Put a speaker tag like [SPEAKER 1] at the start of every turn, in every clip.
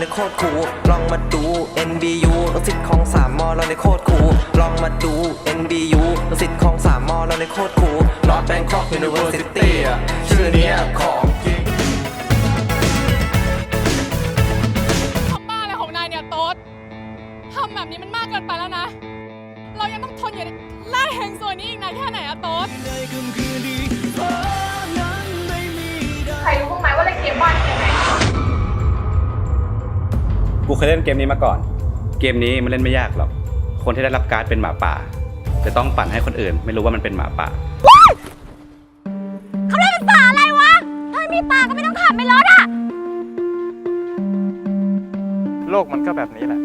[SPEAKER 1] ในโคตรคูลลองมาดู NBU รังสิตของสามมอเราในโคตรคูลลองมาดู NBU รังสิตของสามมอเราในโคตรคูล North Bangkok University อะชื่อเนี้ยของจริง
[SPEAKER 2] ทำบ้าอะไรของนายเนี่ยโต๊ดทำแบบนี้มันมากเกินไปแล้วนะ เรายังต้องทนอยู่ในล่าแห่งส่วนนี้อีกนานแค่ไหนอะโต๊ด
[SPEAKER 3] กูเค
[SPEAKER 4] ยเล่นเกมนี้มาก่อน เกมนี้มันเล่นไม่ยากหรอก คนที่ได้รับการ์ดเป็นหมาป่า จะต้องปั่นให้คนอื่น ไม่รู้ว่ามันเป็นหมาป่า
[SPEAKER 5] เขาเล่นเป็นป่าอะไรวะถ้าไม่มีป่าก็ไม่ต้องขับไม่รถอะ
[SPEAKER 6] โลกมันก็แบบนี้แหละ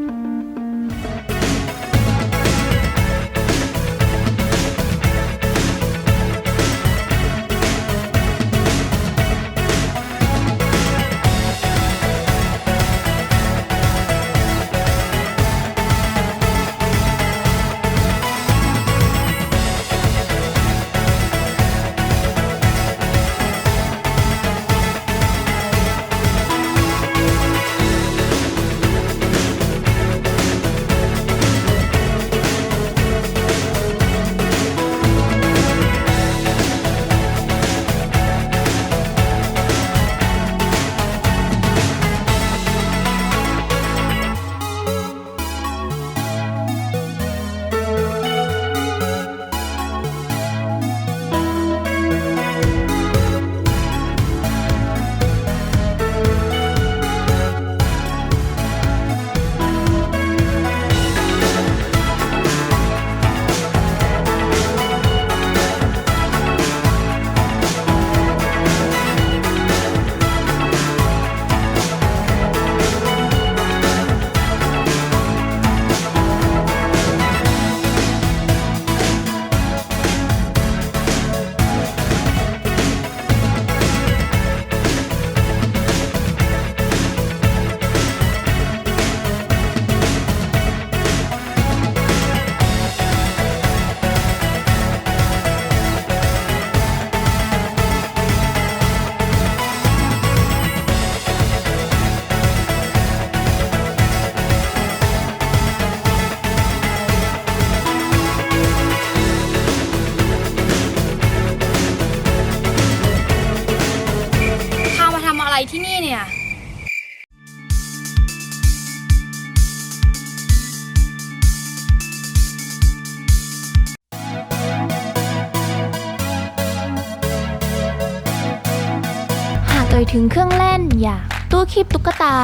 [SPEAKER 5] ยถึงเครื่องเล่นอย่างตู้คีบตุ๊กตา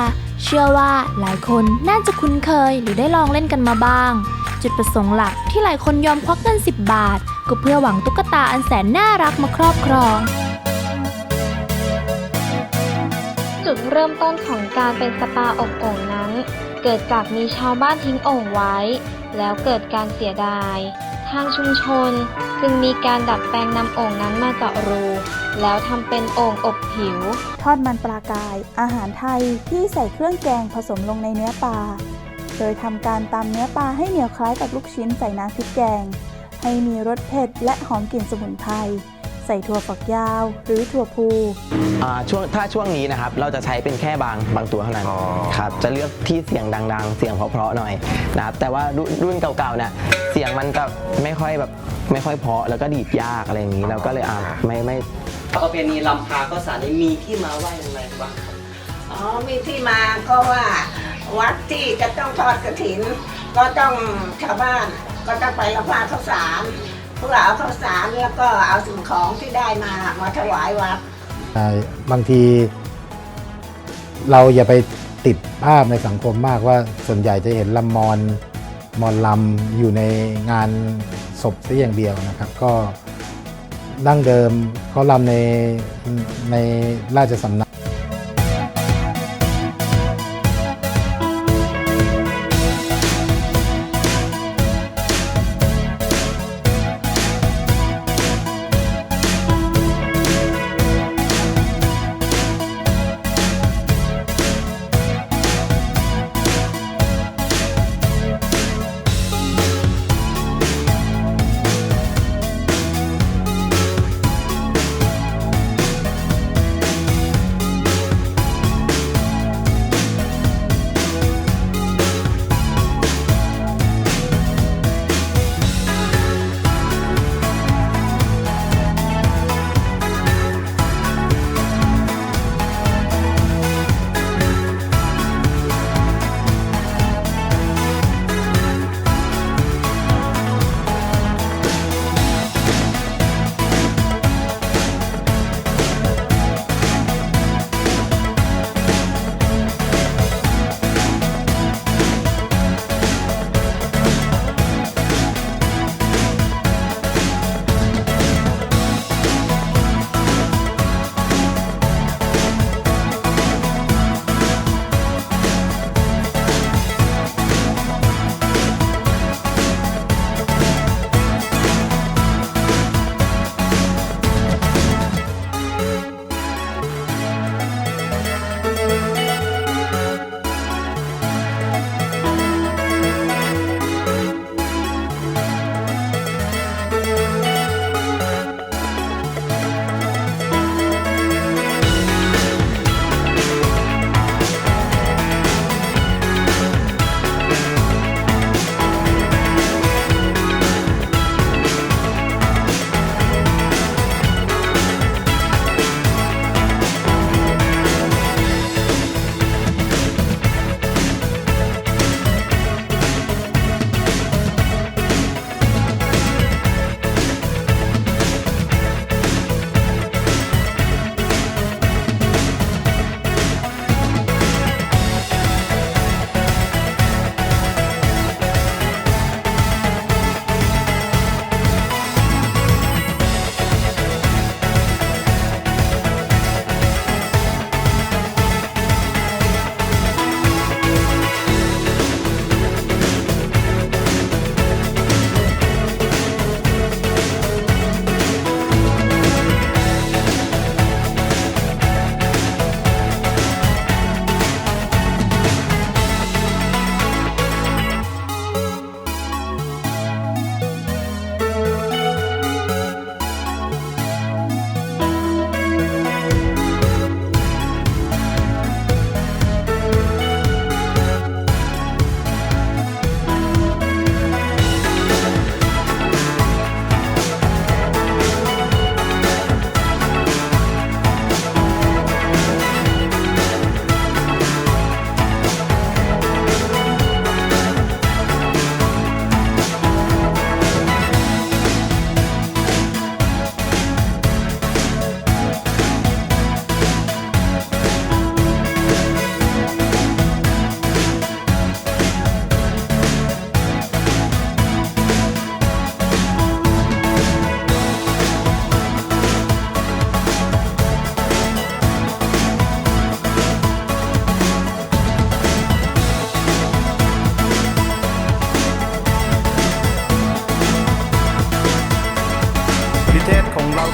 [SPEAKER 5] เชื่อว่าหลายคนน่าจะคุ้นเคยหรือได้ลองเล่นกันมาบ้าง จุดประสงค์หลักที่หลายคนยอมควักเงิน10 บาท ก็เพื่อหวังตุ๊กตาอันแสนน่ารักมาครอบครอง
[SPEAKER 7] จุดเริ่มต้นของการเป็นสปาอบโอ่งนั้น เกิดจากมีชาวบ้านทิ้งโอ่งไว้ แล้วเกิดการเสียดาย ทางชุมชนจึงมีการดัดแปลงนำโอ่งนั้นมาเจาะรู แล้วทำเป็นโอ่งอบผิว
[SPEAKER 8] ทอดมันปลากาย อาหารไทยที่ใส่เครื่องแกงผสมลงในเนื้อปลา โดยทำการตำเนื้อปลาให้เหนียวคล้ายกับลูกชิ้นใส่น้ำพริกแกง ให้มีรสเผ็ดและหอมกลิ่นสมุนไพร ใส่ถั่วฝักยาว หรือถั่วพู
[SPEAKER 9] อ่าช่วงถ้าช่วงนี้นะครับเราจะใช้เป็นแค่บางบางตัวเท่านั้น
[SPEAKER 6] อ๋อ
[SPEAKER 9] ครับจะเลือกที่เสียงดังๆ เสียงเพราะๆหน่อยนะครับแต่ว่ารุ่นรุ่นเก่าๆเนี่ยเสียงมันจะไม่ค่อยแบบไม่ค่อยเพราะแล้วก็ดีดยากอะไรอย่างนี้เราก็เลยอ่าไม่ไม่
[SPEAKER 10] ประเพณีลำพาก็สารนี้มีที่มาว่าอย่างไรบ้างครับ
[SPEAKER 11] อ๋อ มีที่มาก็ว่าวัดที่จะต้องทอดกระถิน ก็ต้องชาวบ้านก็ต้องไปรับผ้าข้าวสาร เพื่อเอาข้าวสารแล้วก็เอาสิ่งของที่ได้มามาถวายวัด
[SPEAKER 12] อ่าบางที เราอย่าไปติดภาพในสังคมมากว่าส่วนใหญ่จะเห็นลำมอนมอนลำอยู่ในงานศพซะอย่างเดียวนะครับ ก็ดั้งเดิมเขาลำในในราชสำนัก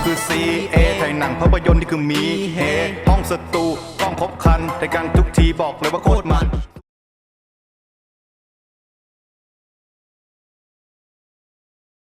[SPEAKER 13] คือ CA ไทยหนังภาพยนตร์นี่คือมีเฮห้องสตูกล้องครบคันแต่กันทุกทีบอกเลยว่าโคตรมัน